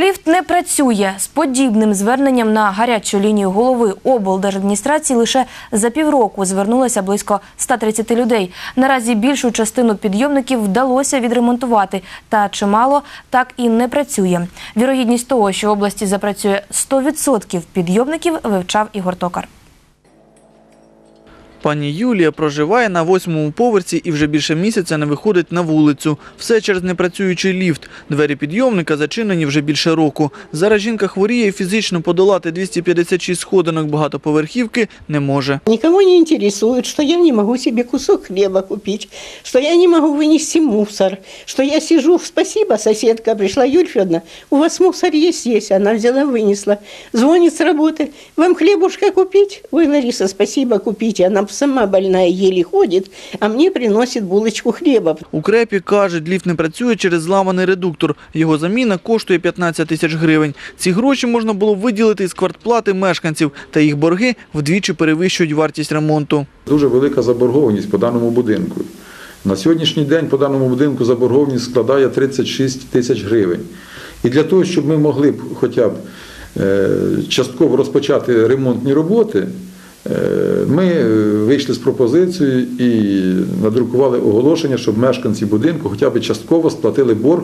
Ліфт не працює з подібним зверненням на гарячу лінію голови облдержадміністрації лише за півроку звернулося близько 130 людей. Наразі більшу частину підйомників вдалося відремонтувати, та чимало так і не працює. Вірогідність того, що в області запрацює 100% підйомників, вивчав Ігор Токар. Пані Юлія проживає на восьмому поверсі і вже більше місяця не виходить на вулицю. Все через непрацюючий ліфт. Двері підйомника зачинені вже більше року. Зараз жінка хворіє і фізично подолати 256 сходинок багатоповерхівки не може. Никого не интересует, что я не могу себе кусок хлеба купить, что я не могу вынести мусор, что я сижу, спасибо, соседка пришла, Юль Федоровна, у вас мусор есть, есть, она взяла, вынесла, звонит с работы, вам хлебушка купить? Ой, Лариса, спасибо, купите, она сама больная, еле ходит, а мне приносит булочку хлеба. У крепі кажуть, ліфт не працює через зламаний редуктор. Його заміна коштує 15 тисяч гривень. Ці гроші можна було виділити із квартплати мешканців, та їх борги вдвічі перевищують вартість ремонту. Дуже велика заборгованість по даному будинку. На сьогоднішній день по даному будинку заборгованість складає 36 тисяч гривень. І для того, щоб ми могли б хоча б е, частково розпочати ремонтні роботи, ми е, вийшли з пропозицією і надрукували оголошення, щоб мешканці будинку хоча б частково сплатили борг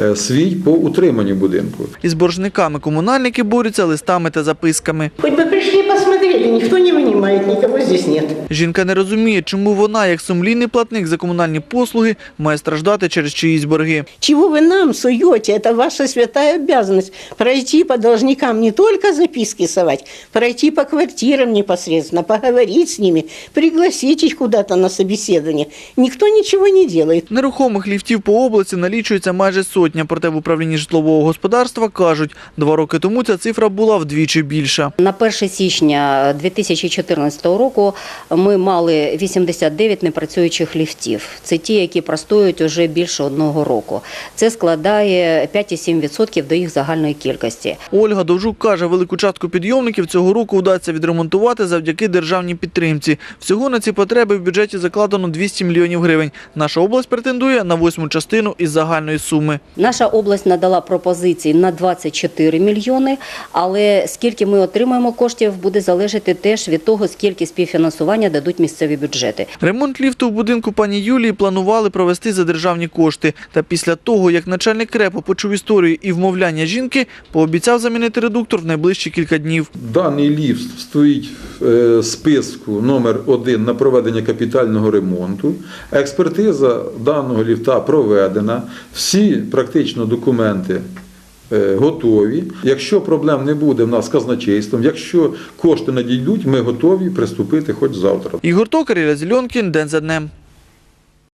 е, свій по утриманню будинку. Із боржниками комунальники борються листами та записками. Хоч би прийшли, посмотрели, ніхто не вынимает, никого здесь нет. Жінка не розуміє, чому вона, як сумлінний платник за комунальні послуги, має страждати через чиїсь борги. Чего вы нам суете? Это ваша святая обязанность. Пройти по должникам не только записки совать, пройти по квартирам непосредственно, поговорить с ними, пригласить их куда-то на собеседование. Никто ничего не делает. Нерухомих ліфтів по області налічується майже сотня, проте в управлінні житлового господарства кажуть, два роки тому ця цифра була вдвічі більша. На 1 січня 2014 року ми мали 89 непрацюючих ліфтів. Це ті, які простоюють уже більше одного року. Це складає 5,7% до їх загальної кількості. Ольга Довжук каже, велику частку підйомників цього року вдасться відремонтувати завдяки державній підтримці. Всього на ці потреби в бюджеті закладено 200 мільйонів гривень. Наша область претендує на восьму частину із загальної суми. Наша область надала пропозиції на 24 мільйони, але скільки ми отримаємо коштів, буде залежати теж від того, скільки співфінансування дадуть місцеві бюджети. Ремонт ліфту в будинку пані Юлії планували провести за державні кошти. Та після того, як начальник КРЕПу почув історію і вмовляння жінки, пообіцяв замінити редуктор в найближчі кілька днів. Даний ліфт стоїть в е, списку номер один на проведення капітального ремонту. Експертиза даного ліфта проведена. Всі практично документи готові. Якщо проблем не буде в нас з казначейством, якщо кошти надійдуть, ми готові приступити хоч завтра. Ігор Токар, Ілля Зільонкін, День за днем.